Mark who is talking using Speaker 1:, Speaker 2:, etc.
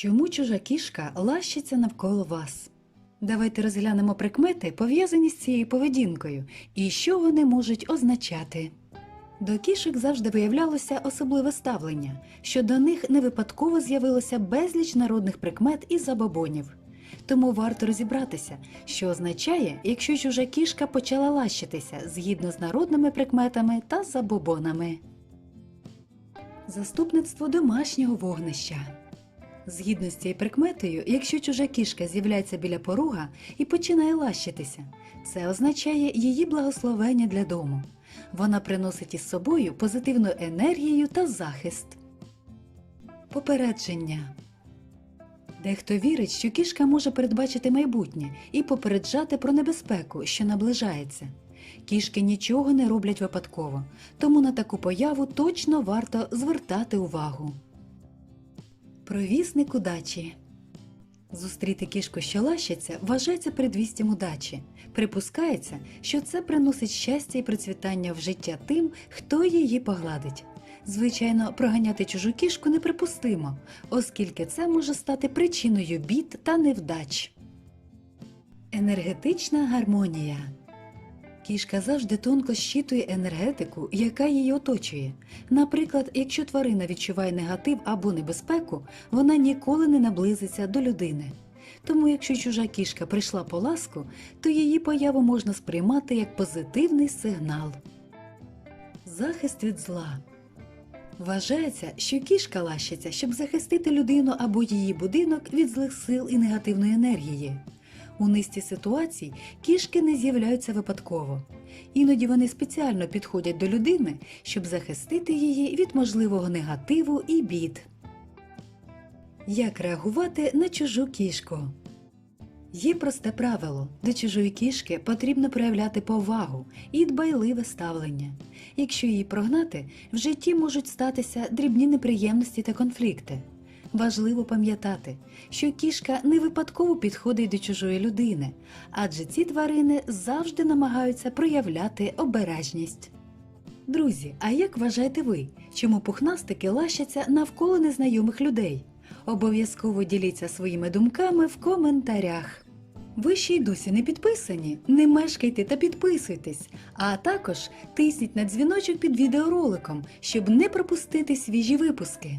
Speaker 1: Чому чужа кішка лащиться навколо вас? Давайте розглянемо прикмети, пов'язані з цією поведінкою, і що вони можуть означати. До кішок завжди виявлялося особливе ставлення, що до них не випадково з'явилося безліч народних прикмет і забобонів. Тому варто розібратися, що означає, якщо чужа кішка почала лащитися згідно з народними прикметами та забобонами. Заступництво домашнього вогнища. Згідно з цією прикметою, якщо чужа кішка з'являється біля порога і починає лащитися, це означає її благословення для дому. Вона приносить із собою позитивну енергію та захист. Попередження. Дехто вірить, що кішка може передбачити майбутнє і попереджати про небезпеку, що наближається. Кішки нічого не роблять випадково, тому на таку появу точно варто звертати увагу. Провісник удачі. Зустріти кішку, що лащиться, вважається предвістям удачі. Припускається, що це приносить щастя і процвітання в життя тим, хто її погладить. Звичайно, проганяти чужу кішку неприпустимо, оскільки це може стати причиною бід та невдач. Енергетична гармонія. Кішка завжди тонко щитує енергетику, яка її оточує. Наприклад, якщо тварина відчуває негатив або небезпеку, вона ніколи не наблизиться до людини. Тому, якщо чужа кішка прийшла по ласку, то її появу можна сприймати як позитивний сигнал. Захист від зла. Вважається, що кішка лащиться, щоб захистити людину або її будинок від злих сил і негативної енергії. У низці ситуацій кішки не з'являються випадково. Іноді вони спеціально підходять до людини, щоб захистити її від можливого негативу і бід. Як реагувати на чужу кішку? Є просте правило: до чужої кішки потрібно проявляти повагу і дбайливе ставлення. Якщо її прогнати, в житті можуть статися дрібні неприємності та конфлікти. Важливо пам'ятати, що кішка не випадково підходить до чужої людини, адже ці тварини завжди намагаються проявляти обережність. Друзі, а як вважаєте ви, чому пухнастики лащаться навколо незнайомих людей? Обов'язково діліться своїми думками в коментарях. Ви ще й досі не підписані? Не мешкайте та підписуйтесь, а також тисніть на дзвіночок під відеороликом, щоб не пропустити свіжі випуски.